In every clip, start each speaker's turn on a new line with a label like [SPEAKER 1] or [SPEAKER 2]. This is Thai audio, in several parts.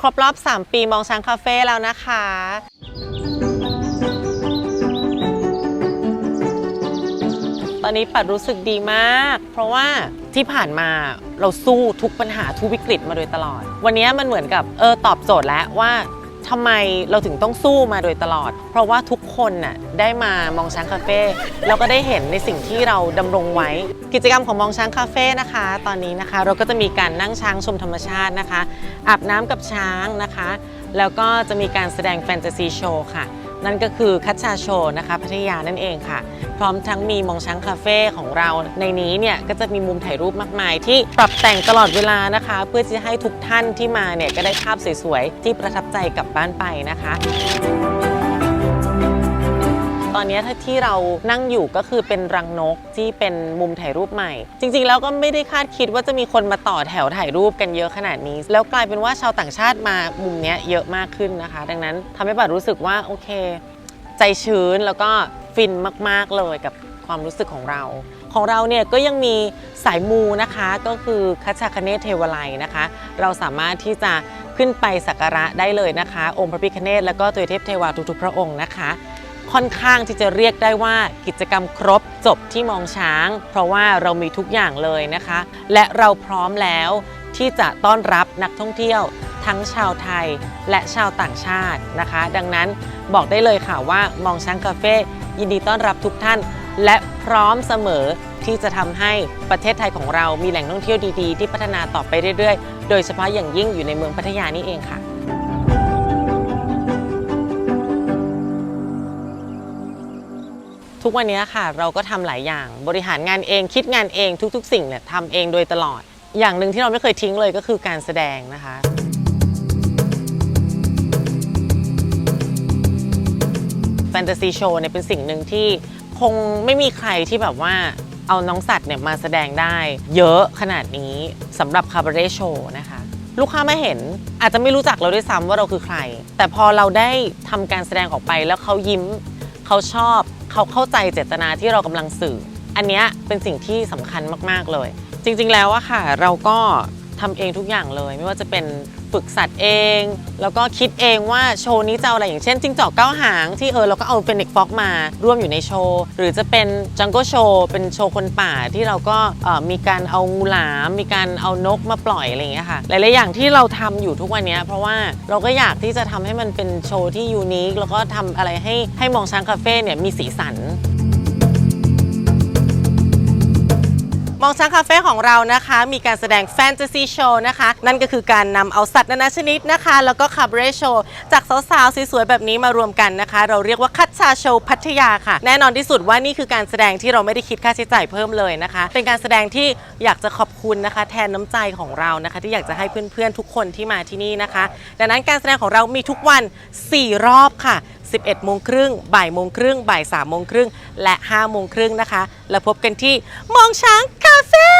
[SPEAKER 1] ครบรอบ 3 ปีมองช้างคาเฟ่แล้วนะคะตอนนี้ปัดรู้สึกดีมาก เพราะว่าที่ผ่านมาเราสู้ทุกปัญหาทุกวิกฤตมาโดยตลอด วันนี้มันเหมือนกับเออตอบโจทย์แล้วว่า ทำไมเราถึงต้องสู้มาโดยตลอด เพราะว่าทุกคนน่ะได้มามองช้างคาเฟ่แล้วก็ได้เห็นในสิ่งที่เราดำรงไว้ กิจกรรมของมองช้างคาเฟ่นะคะ ตอนนี้นะคะเราก็จะมีการนั่งช้างชมธรรมชาตินะคะ อาบน้ำกับช้างนะคะ แล้วก็จะมีการแสดงแฟนตาซีโชว์ค่ะ นั่นก็คือคัชชาโชนะคะพัทยานั่นเองค่ะ พร้อมทั้งมีมองช้างคาเฟ่ของเราในนี้เนี่ยก็จะมีมุมถ่ายรูปมากมาย ที่ปรับแต่งตลอดเวลานะคะ เพื่อที่จะให้ทุกท่านที่มาเนี่ยก็ได้ภาพสวยๆที่ประทับใจกลับบ้านไปนะคะ ตอนนี้ที่เรานั่งอยู่ก็คือเป็นรังนกที่เป็นมุมถ่ายรูปใหม่ จริงๆแล้วก็ไม่ได้คาดคิดว่าจะมีคนมาต่อแถวถ่ายรูปกันเยอะขนาดนี้ แล้วกลายเป็นว่าชาวต่างชาติมามุมนี้เยอะมากขึ้นนะคะ ดังนั้นทำให้บัตรรู้สึกว่าโอเค ใจชื้นแล้วก็ฟินมากๆเลยกับความรู้สึกของเรา ของเราเนี่ยก็ยังมีสายมูนะคะก็คือคัชาคเนศเทวไลยนะคะ เราสามารถที่จะขึ้นไปสักการะได้เลยนะคะ องค์พระพิฆเนศแล้วก็ตัวเทพเทวาทุกๆพระองค์นะคะ ค่อนข้างที่จะเรียกได้ว่ากิจกรรมครบจบที่มองช้าง เพราะว่าเรามีทุกอย่างเลยนะคะ และเราพร้อมแล้วที่จะต้อนรับนักท่องเที่ยว ทั้งชาวไทยและชาวต่างชาตินะคะ ดังนั้นบอกได้เลยค่ะว่ามองช้างคาเฟ่ยินดีต้อนรับทุกท่าน และพร้อมเสมอที่จะทำให้ประเทศไทยของเรามีแหล่งท่องเที่ยวดีๆ ที่พัฒนาต่อไปเรื่อยๆ โดยเฉพาะอย่างยิ่งอยู่ในเมืองพัทยานี่เองค่ะ ทุกวันนี้ค่ะ เราก็ทำหลายอย่างบริหารงานเองคิดงานเองทุกๆ สิ่งเนี่ยทำเองโดยตลอด อย่างหนึ่งที่เราไม่เคยทิ้งเลยก็คือการแสดงนะคะแฟนตาซีโชว์เนี่ยเป็นสิ่งหนึ่งที่คงไม่มีใครที่แบบว่าเอาน้องสัตว์เนี่ยมาแสดงได้ เยอะขนาดนี้สำหรับคาบาเร่โชว์นะคะ ลูกค้ามาเห็นอาจจะไม่รู้จักเราด้วยซ้ำว่าเราคือใคร แต่พอเราได้ทำการแสดงออกไปแล้วเขายิ้มเขาชอบ เขาเข้าใจเจตนาที่เรากำลังสื่อ อันนี้เป็นสิ่งที่สำคัญมากๆเลย จริงๆแล้วอะค่ะ เราก็ทำเองทุกอย่างเลย ไม่ว่าจะเป็น ฝึกสัตว์เอง แล้วก็คิดเองว่าโชว์นี้จะเอาอะไรอย่างเช่นจิ้งจอกเก้าหางที่เออเราก็เอาเฟนิกฟ็อกมาร่วมอยู่ในโชว์ หรือจะเป็นจัง g ก e โชว์เป็นโชว์คนป่าที่เราก็มีการเอางูหลาม มีการเอานกมาปล่อยอะไรอย่างเงี้ยค่ะหลายๆอย่างที่เราทำอยู่ทุกวันนี้เพราะว่าเราก็อยากที่จะทำให้มันเป็นโชว์ที่ยูนิคแล้วก็ทำอะไรให้ให้มองช้างคาเฟ่เนี่ยมีสีสัน องช้างคาเฟ่ของเรานะคะ มีการแสดงแฟนตาซีโชว์นะคะ นั่นก็คือการนำเอาสัตว์นานาชนิดนะคะ แล้วก็คาเบเรโชว์จากสาวๆสวยๆแบบนี้มารวมกันนะคะ เราเรียกว่าคัตชาโชว์พัทยาค่ะ แน่นอนที่สุดว่านี่คือการแสดงที่เราไม่ได้คิดค่าใช้จ่ายเพิ่มเลยนะคะ เป็นการแสดงที่อยากจะขอบคุณนะคะ แทนน้ำใจของเรานะคะ ที่อยากจะให้เพื่อนๆทุกคนที่มาที่นี่นะคะ ดังนั้นการแสดงของเรามีทุกวัน 4 รอบค่ะ11โมงครึ่งบ่ายโมงครึ่งบ่าย3โมงครึ่งและ5โมงครึ่งนะคะ แล้วพบกันที่มองช้างคา เฟ่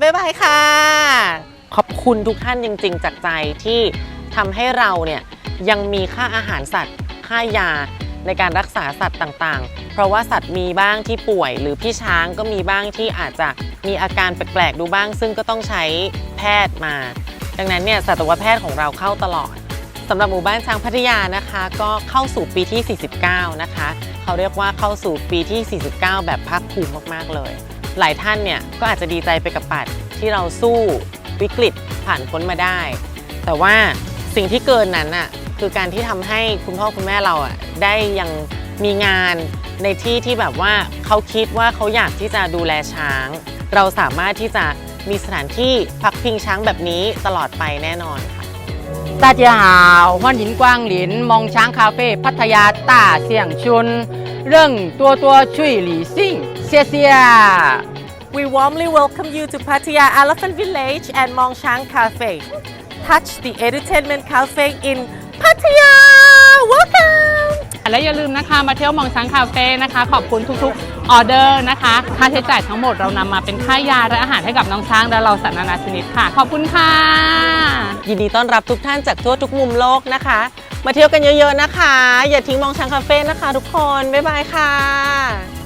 [SPEAKER 1] บ๊ายบายค่ะ ขอบคุณทุกท่านจริง ๆ จากใจที่ทำให้เราเนี่ยยังมีค่าอาหารสัตว์ ค่ายาในการรักษาสัตว์ต่างๆ เพราะว่าสัตว์มีบ้างที่ป่วย หรือพี่ช้างก็มีบ้างที่อาจจะมีอาการแปลกๆ ดูบ้าง ซึ่งก็ต้องใช้แพทย์มา ดังนั้นเนี่ยสัตวแพทย์ของเราเข้าตลอดสำหรับหมู่บ้านช้างพัทยานะคะ ก็เข้าสู่ปีที่ 49 นะคะ เขาเรียกว่าเข้าสู่ปีที่ 49 แบบภาคภูมิมากๆเลย หลายท่านเนี่ยก็อาจจะดีใจไปกับปัดที่เราสู้วิกฤตผ่านพ้นมาได้ แต่ว่าสิ่งที่เกินนั้นน่ะคือการที่ทำให้คุณพ่อคุณแม่เราอะได้ยังมีงานในที่ที่แบบว่าเขาคิดว่าเขาอยากที่จะดูแลช้าง เราสามารถที่จะมีสถานที่พักพิงช้างแบบนี้ตลอดไปแน่นอนค่ะ
[SPEAKER 2] ตาเจีาวห้อนหินกว้างหลิน มองช้างคาเฟ่พัทยาต้าเสี่ยงชุน เรื่องตัวตัวชุยหลีซิ่ง เสียเสีย
[SPEAKER 1] We warmly welcome you to Pattaya Elephant Village and Mong Chang Cafe. Touch the entertainment cafe in Pattaya. Welcome.
[SPEAKER 3] และอย่าลืมนะคะมาเที่ยวมองช้างคาเฟ่นะคะ ขอบคุณทุกๆออเดอร์นะคะ ค่าใช้จ่ายทั้งหมดเรานำมาเป็นค่ายาและอาหารให้กับน้องช้างและเราสัตว์นานาชนิดค่ะ ขอบคุณค่ะ
[SPEAKER 1] ยินดีต้อนรับทุกท่านจากทั่วทุกมุมโลกนะคะ มาเที่ยวกันเยอะๆนะคะ อย่าทิ้งมองช้างคาเฟ่นะคะ ทุกคน บ๊ายบายค่ะ